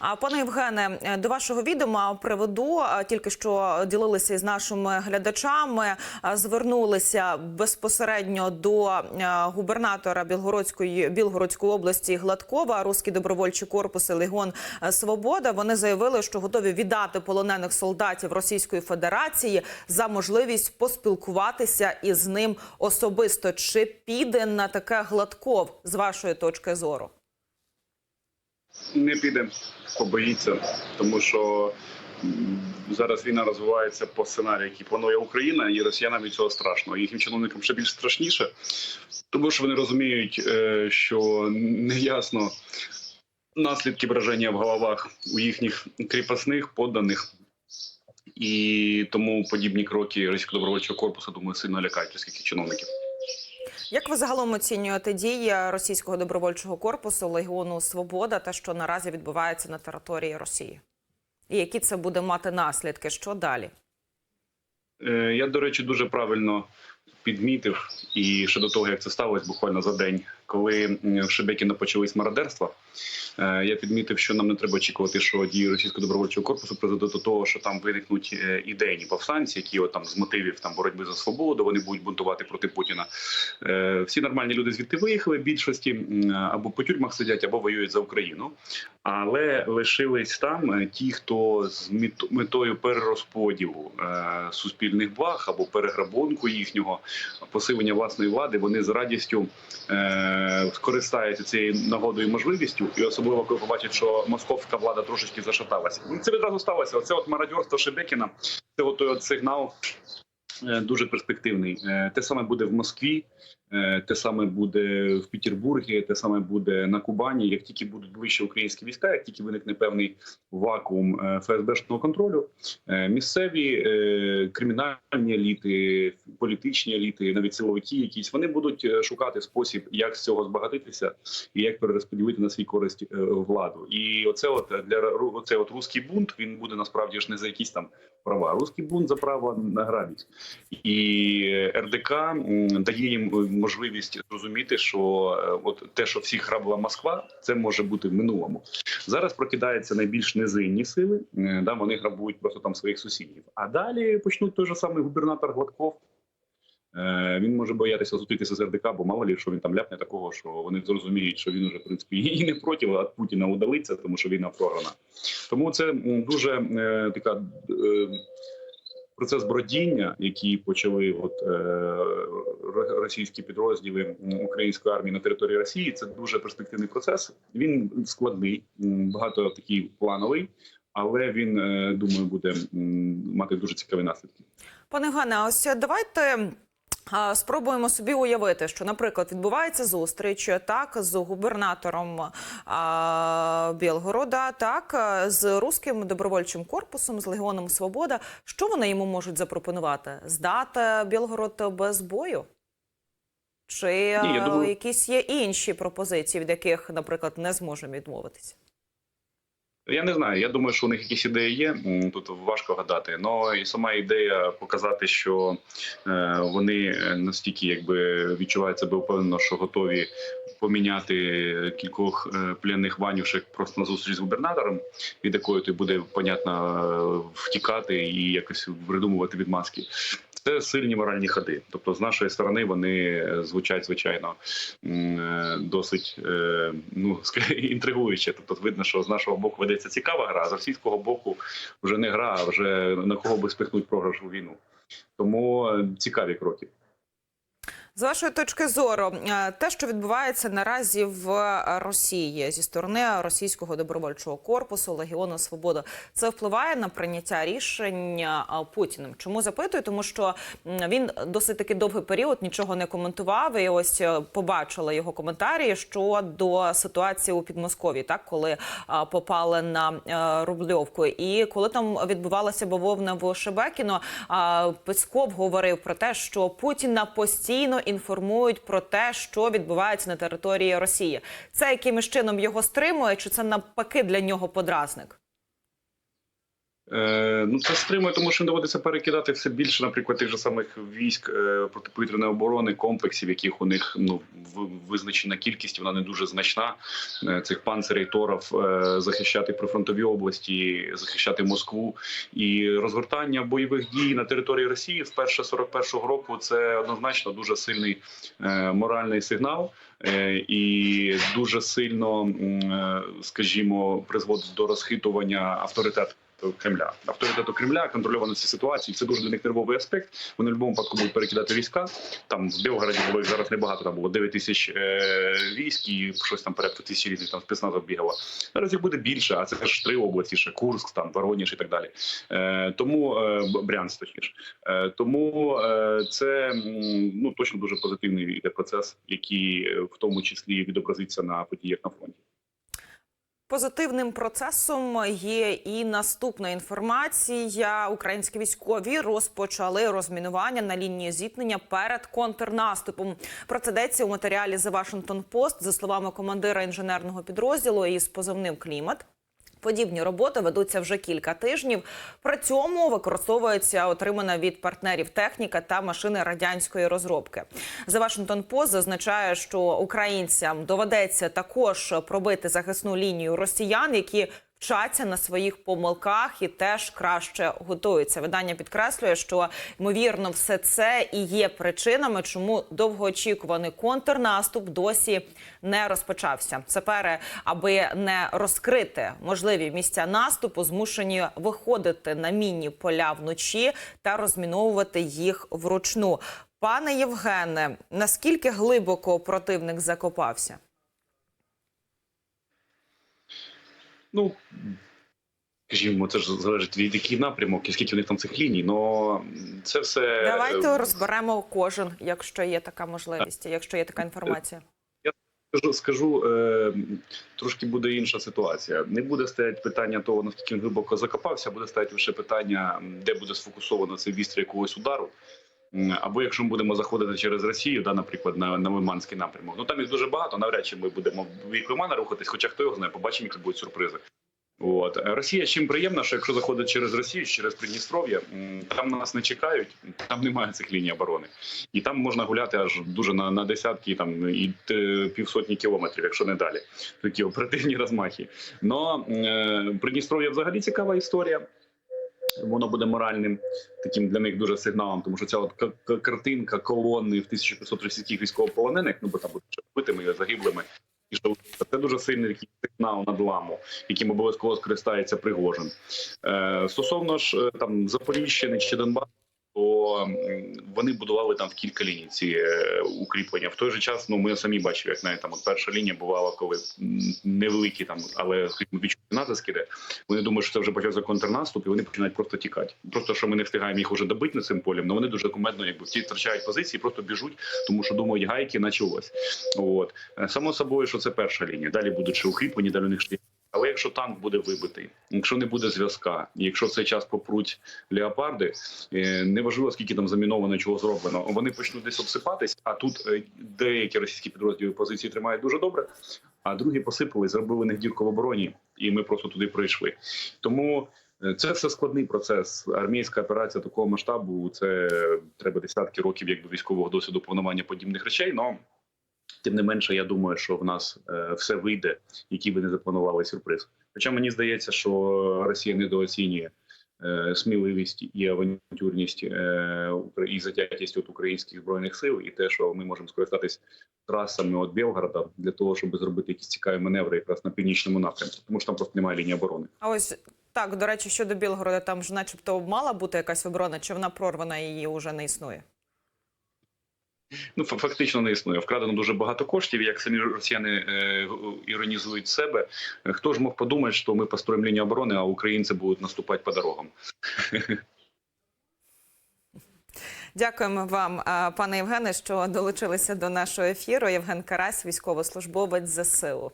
А пане Євгене, е, до вашого відома приведу е, тільки що ділилися із нашими глядачами. е, Звернулися безпосередньо до губернатора Білгородської Білгородської області Гладкова, Руський добровольчий корпус і Легіон е, Свобода. Вони заявили, що готові віддати полонених солдатів Російської Федерації за можливість поспілкуватися із ним особисто. Чи піде на таке Гладков з вашої точки зору? Не піде, побоїться, тому що зараз війна розвивається по сценарію, який планує Україна, і росіянам від цього страшно. Їхнім чиновникам ще більш страшніше, тому що вони розуміють, е, що неясно наслідки враження в головах у їхніх кріпосних подданих. І тому подібні кроки російського добровольчого корпусу, думаю, сильно лякають російських чиновників. Як ви загалом оцінюєте дії російського добровольчого корпусу Легіону Свобода, та що наразі відбувається на території Росії? І які це буде мати наслідки? Що далі? Е, Я, до речі, дуже правильно підмітив, і ще до того, як це сталося буквально за день, коли в Шебекіно почались мародерства, е, я підмітив, що нам не треба очікувати, що дії російського добровольчого корпусу призведуть до того, що там виникнуть е, ідейні повстанці, які от, там з мотивів там боротьби за свободу, вони будуть бунтувати проти Путіна. Е, Всі нормальні люди звідти виїхали. в Більшості або по тюрмах сидять, або воюють за Україну. Але лишились там ті, хто з мет- метою перерозподілу суспільних благ або переграбунку їхнього посилення власної влади, вони з радістю скористаються цією нагодою і можливістю, і особливо коли побачать, що московська влада трошечки зашаталася. Це відразу сталося. Оце от мародерство Шебекіна, це от той от сигнал. е, Дуже перспективний. Е, Те саме буде в Москві, е, те саме буде в Петербургі, те саме буде на Кубані. Як тільки будуть ближче українські війська, як тільки виникне певний вакуум ФСБшного контролю, місцеві кримінальні еліти, політичні еліти, навіть силовики, якісь вони будуть е, шукати спосіб, як з цього збагатитися і як перерозподілити на свій користь е, владу. І оце от для ру- оце от руський бунт він буде насправді ж не за якісь там права. Руський бунт за право на грабість. І РДК дає їм е, можливість зрозуміти, що е, от те, що всіх грабила Москва, це може бути в минулому. Зараз прокидаються найбільш низинні сили. е, Да, вони грабують просто там своїх сусідів. А далі почнуть той же самий губернатор Гладков. Е, Він може боятися зустрітися з РДК, бо мало лі, що він там ляпне такого, що вони зрозуміють, що він уже в принципі і не проти від Путіна удалиться, тому що війна програна. Тому це дуже е, така е, процес бродіння, який почали от е, російські підрозділи української армії на території Росії. Це дуже перспективний процес. Він складний, багато такий плановий, але він е, думаю буде мати дуже цікаві наслідки. Пане а ось давайте. Спробуємо собі уявити, що, наприклад, відбувається зустріч так з губернатором а, Білгорода, так з руським добровольчим корпусом, з Легіоном Свобода. Що вони йому можуть запропонувати? Здати Білгород без бою? Чи Ні, я думаю- якісь є інші пропозиції, від яких, наприклад, не зможемо відмовитися? Я не знаю. Я думаю, що у них якісь ідеї є. Тут важко гадати. Ну і сама ідея показати, що е, вони настільки якби відчувають себе впевнено, що готові поміняти кількох е, пленних ванюшек просто на зустріч з губернатором, від якої ти буде понятно е, втікати і якось придумувати відмазки. Це сильні моральні ходи. Тобто, з нашої сторони вони е, звучать звичайно е, досить е, ну інтригуюче. Тобто, видно, що з нашого боку ведеться цікава гра, а з російського боку вже не гра, а вже на кого би спихнуть програш у війну. Тому цікаві кроки. З вашої точки зору, е, те, що відбувається наразі в Росії зі сторони російського добровольчого корпусу Легіону Свобода, це впливає на прийняття рішення е, Путіним. Чому запитую? Тому що він досить таки довгий період нічого не коментував. І ось е, побачила його коментарі щодо ситуації у Підмосков'ї, так коли попали на Рубльовку, і коли там відбувалася бавовна в Шебекіно, Песков говорив про те, що Путіна постійно інформують про те, що відбувається на території Росії. Це якимось чином його стримує, чи це навпаки для нього подразник? Е, ну, це стримує, тому що доводиться перекидати все більше, наприклад, тих же самих військ е, протиповітряної оборони, комплексів, яких у них ну визначена кількість, вона не дуже значна. Е, цих панцирей, торов захищати прифронтові області, захищати Москву і розгортання бойових дій на території Росії вперше 41-го року. Це однозначно дуже сильний моральний сигнал. І дуже сильно, скажімо, призводить до розхитування авторитету Кремля, авторитету Кремля, контрольованості ситуації. Це дуже для них нервовий аспект. Вони в будь-якому випадку будуть перекидати війська. Там в Белгороді було їх зараз небагато. Там було 9 тисяч е, військ і щось там порядка тисячі різних там спецназів бігало. Зараз їх буде більше, а це ж три області: ще Курск, там Воронеж і так далі. Е, тому е, Брянськ точніше. Е, тому е, це ну точно дуже позитивний процес, який е, в тому числі відобразиться на подіях на фронті. Позитивним процесом є і наступна інформація. Українські військові розпочали розмінування на лінії зіткнення перед контрнаступом. Про це деться у матеріалі The Washington Post, за словами командира інженерного підрозділу із позивним клімат. Подібні роботи ведуться вже кілька тижнів. При цьому використовується отримана від партнерів техніка та машини радянської розробки. The Washington Post зазначає, що українцям доведеться також пробити захисну лінію росіян, які вчаться на своїх помилках і теж краще готуються. Видання підкреслює, що ймовірно все це і є причинами, чому довгоочікуваний контрнаступ досі не розпочався. Сапери, аби не розкрити можливі місця наступу, змушені виходити на мінні поля вночі та розміновувати їх вручну. Пане Євгене, наскільки глибоко противник закопався? Ну скажімо, це ж залежить від який напрямок і скільки в них там цих ліній. Но це все Давайте розберемо кожен, якщо є така можливість, якщо є така інформація. скажу, скажу е, трошки буде інша ситуація. Не буде стояти питання того, наскільки він глибоко закопався, буде стояти лише питання, де буде сфокусовано цей вістря якогось удару. Або якщо ми будемо заходити через Росію, да, наприклад, на, на Лиманський напрямок. Ну там їх дуже багато. Навряд чи ми будемо в бік Лимана рухатись, хоча хто його знає, побачимо, які будуть сюрпризи. От Росія чим приємна, що якщо заходить через Росію, через Придністров'я, там нас не чекають, там немає цих ліній оборони, і там можна гуляти аж дуже на, на десятки там і півсотні кілометрів, якщо не далі. Такі оперативні розмахи. Но е, Придністров'я взагалі цікава історія. Воно буде моральним таким для них дуже сигналом, тому що ця от картинка колони в 1500 російських військовополонених, ну бо там будуть ще вбитими і загиблими. І що це дуже сильний такий сигнал надламу, яким обов'язково скористається Пригожин. Е, стосовно ж е, там Запоріжжя чи Донбасу, то вони будували там в кілька ліній ці е, укріплення. В той же час, ну ми самі бачили, як навіть там от перша лінія бувала, коли невеликі там, але відчутні натиск іде. Вони думають, що це вже почався контрнаступ, і вони починають просто тікати. Просто що ми не встигаємо їх уже добити над цим полем, але вони дуже кумедно, якби ті втрачають позиції, просто біжуть, тому що думають, гайки началось. От Е, само собою, що це перша лінія. Далі будуть ще укріплені, далі у них ще. Якщо танк буде вибитий, якщо не буде зв'язка, якщо в цей час попруть леопарди, е, неважливо скільки там заміновано, чого зроблено, вони почнуть десь обсипатись. А тут е, деякі російські підрозділи позиції тримають дуже добре, а другі посипали, зробили них дірку в обороні, і ми просто туди прийшли. Тому е, це все складний процес. Армійська операція такого масштабу це треба десятки років, якби військового досвіду планування подібних речей. Но тим не менше, я думаю, що в нас е, все вийде, які би не запланували сюрприз. Хоча мені здається, що Росія недооцінює е, сміливість і авантюрність е, і затятість от українських збройних сил, і те, що ми можемо скористатись трасами від Білгорода для того, щоб зробити якісь цікаві маневри якраз на північному напрямку, тому що там просто немає лінії оборони. А ось так, до речі, щодо Білгорода, там ж, начебто, мала бути якась оборона, чи вона прорвана і її вже не існує? Ну фактично не існує. Вкрадено дуже багато коштів. Як самі росіяни е, іронізують себе, хто ж мог подумати, що ми построїмо лінію оборони, а українці будуть наступати по дорогам. Дякуємо вам, пане Євгене, що долучилися до нашого ефіру. Євген Карась, військовослужбовець ЗСУ.